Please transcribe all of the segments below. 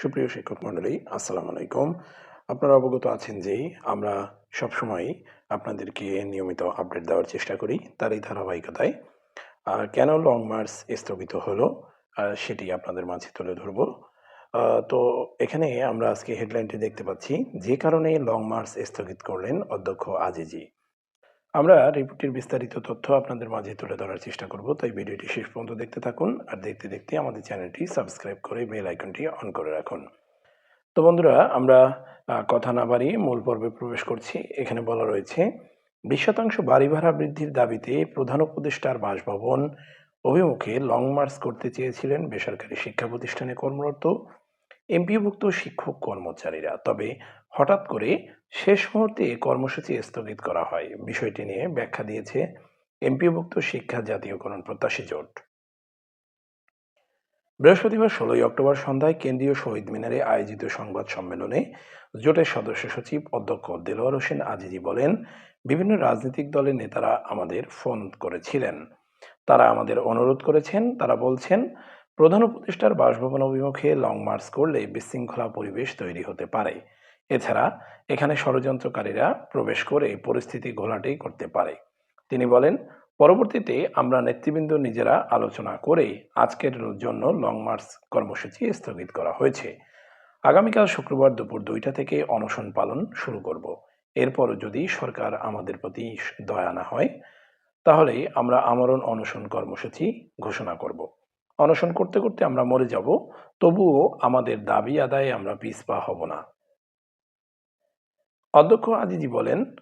সুপ্রিয় শিক্ষক মণ্ডলী, আসসালামু আলাইকুম। আপনারা অবগত আছেন যে আমরা সবসময় আপনাদেরকে নিয়মিত আপডেট দেওয়ার চেষ্টা করি তারই ধারাবাহিকতায়। আর কেন লং মার্চ স্থগিত হলো সেটি আপনাদের মাঝে তুলে ধরব। তো এখানে আমরা আজকে হেডলাইনটি দেখতে পাচ্ছি, যে কারণে লং মার্চ স্থগিত করলেন অধ্যক্ষ আজিজি। আমরা রিপোর্টের বিস্তারিত তথ্য আপনাদের মাঝে তুলে ধরার চেষ্টা করব, তাই ভিডিওটি শেষ পর্যন্ত দেখতে থাকুন আর দেখতে দেখতে আমাদের চ্যানেলটি সাবস্ক্রাইব করে বেল আইকনটি অন করে রাখুন। তো বন্ধুরা, আমরা কথা না বাড়িয়ে মূল পর্বে প্রবেশ করছি। এখানে বলা রয়েছে, বিশ শতাংশ বাড়ি ভাড়া বৃদ্ধির দাবিতে প্রধান উপদেষ্টার বাসভবন অভিমুখে লং মার্চ করতে চেয়েছিলেন বেসরকারি শিক্ষা প্রতিষ্ঠানে কর্মরত এমপিওভুক্ত শিক্ষক কর্মচারীরা। তবে হঠাৎ করে শেষ মুহূর্তে কর্মসূচি স্থগিত করা হয়। বিষয়টি নিয়ে ব্যাখ্যা দিয়েছে এমপিওভুক্ত শিক্ষা জাতীয়করণ প্রত্যাশী জোট। বৃহস্পতিবার ষোলোই অক্টোবর সন্ধ্যায় কেন্দ্রীয় শহীদ মিনারে আয়োজিত সংবাদ সম্মেলনে জোটের সদস্য সচিব অধ্যক্ষ দেলোয়ার হোসেন আজিজি বলেন, বিভিন্ন রাজনৈতিক দলের নেতারা আমাদের ফোন করেছিলেন। তারা আমাদের অনুরোধ করেছেন। তারা বলছেন প্রধান উপদেষ্টার বাসভবন অভিমুখে লং মার্চ করলে বিশৃঙ্খলা পরিবেশ তৈরি হতে পারে। এছাড়া এখানে ষড়যন্ত্রকারীরা প্রবেশ করে পরিস্থিতি ঘোলাটে করতে পারে। তিনি বলেন, পরবর্তীতে আমরা নেতৃবৃন্দ নিজেরা আলোচনা করে আজকের জন্য লং মার্চ কর্মসূচি স্থগিত করা হয়েছে। আগামীকাল শুক্রবার দুপুর দুইটা থেকে অনশন পালন শুরু করব। এরপর যদি সরকার আমাদের প্রতি দয়া না হয়, তাহলে আমরা আমরণ অনশন কর্মসূচি ঘোষণা করব। অনশন করতে করতে আমরা মরে যাব, তবুও আমাদের দাবি আদায়ে আমরা পিছপা হব না। অধ্যক্ষ আজিজি বলেন,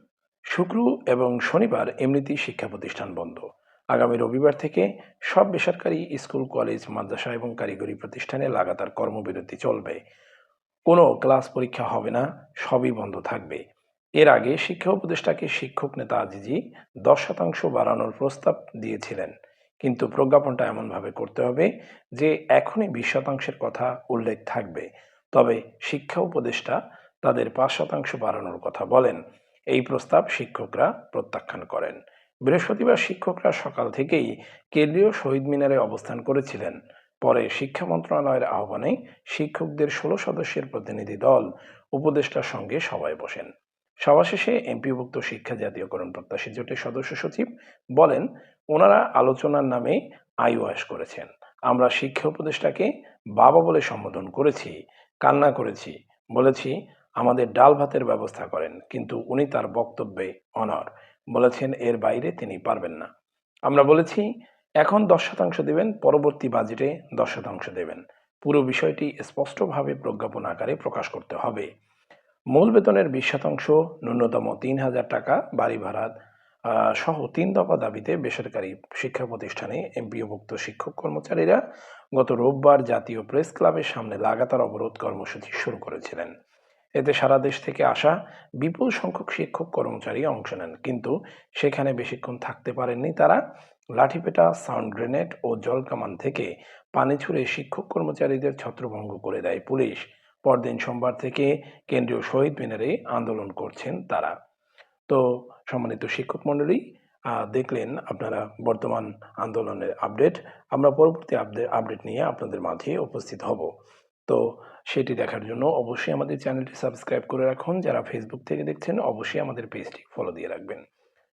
শুক্র এবং শনিবার এমনিতেই শিক্ষা প্রতিষ্ঠান বন্ধ। আগামী রবিবার থেকে সব বেসরকারি স্কুল, কলেজ, মাদ্রাসা এবং কারিগরি প্রতিষ্ঠানে লাগাতার কর্মবিরতি চলবে। কোনো ক্লাস পরীক্ষা হবে না, সবই বন্ধ থাকবে। এর আগে শিক্ষা উপদেষ্টাকে শিক্ষক নেতা আজিজি দশ শতাংশ বাড়ানোর প্রস্তাব দিয়েছিলেন। কিন্তু প্রজ্ঞাপনটা এমনভাবে করতে হবে যে এখনই বিশ শতাংশের কথা উল্লেখ থাকবে। তবে শিক্ষা উপদেষ্টা তাদের পাঁচ শতাংশ বাড়ানোর কথা বলেন। এই প্রস্তাব শিক্ষকরা প্রত্যাখ্যান করেন। বৃহস্পতিবার শিক্ষকরা সকাল থেকেই কেন্দ্রীয় শহীদ মিনারে অবস্থান করেছিলেন। পরে শিক্ষা মন্ত্রণালয়ের আহ্বানে শিক্ষকদের ষোলো সদস্যের প্রতিনিধি দল উপদেষ্টার সঙ্গে সভায় বসেন। সভা শেষে এমপিভুক্ত শিক্ষা জাতীয়করণ প্রত্যাশী জোটের সদস্য সচিব বলেন, ওনারা আলোচনার নামে আইওয়াস করেছেন। আমরা শিক্ষা উপদেষ্টাকে বাবা বলে সম্বোধন করেছি, কান্না করেছি, বলেছি, আমাদের ডাল ভাতের ব্যবস্থা করেন, কিন্তু উনি তার বক্তব্যে অনর। বলেছেন, এর বাইরে তিনি পারবেন না। আমরা বলেছি, এখন দশ শতাংশ দেবেন, পরবর্তী বাজেটে দশ শতাংশ দেবেন। পুরো বিষয়টি স্পষ্টভাবে প্রজ্ঞাপন আকারে প্রকাশ করতে হবে। মূল বেতনের বিশ শতাংশ, ন্যূনতম তিন হাজার টাকা বাড়ি ভাড়া সহ তিন দফা দাবিতে বেসরকারি শিক্ষা প্রতিষ্ঠানে এমপিওভুক্ত শিক্ষক কর্মচারীরা গত রোববার জাতীয় প্রেস ক্লাবের সামনে লাগাতার অবরোধ কর্মসূচি শুরু করেছিলেন। এতে সারা দেশ থেকে আসা বিপুল সংখ্যক শিক্ষক কর্মচারী অংশ নেন, কিন্তু সেখানে বেশিক্ষণ থাকতে পারেননি তারা। লাঠিপেটা, সাউন্ড গ্রেনেড ও জলকামান থেকে পানি ছুড়ে শিক্ষক কর্মচারীদের ছত্রভঙ্গ করে দেয় পুলিশ। পরদিন সোমবার থেকে কেন্দ্রীয় শহীদ মিনারে আন্দোলন করছেন তারা। তো সম্মানিত শিক্ষক মণ্ডলী দেখলেন আপনারা বর্তমান আন্দোলনের আপডেট। আমরা পরবর্তী আপডেট আপডেট নিয়ে আপনাদের মাঝে উপস্থিত হব। তো সেটি দেখার জন্য অবশ্যই আমাদের চ্যানেলটি সাবস্ক্রাইব করে রাখুন। যারা ফেসবুক থেকে দেখছেন, অবশ্যই আমাদের পেজটি ফলো দিয়ে রাখবেন।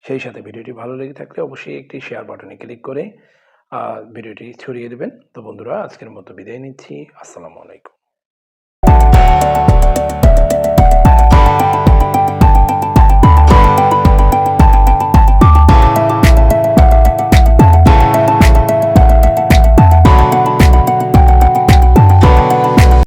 সেই সাথে ভিডিওটি ভালো লেগে থাকলে অবশ্যই একটি শেয়ার বাটনে ক্লিক করে ভিডিওটি ছড়িয়ে দেবেন। তো বন্ধুরা, আজকের মতো বিদায় নিচ্ছি। আসসালামু আলাইকুম।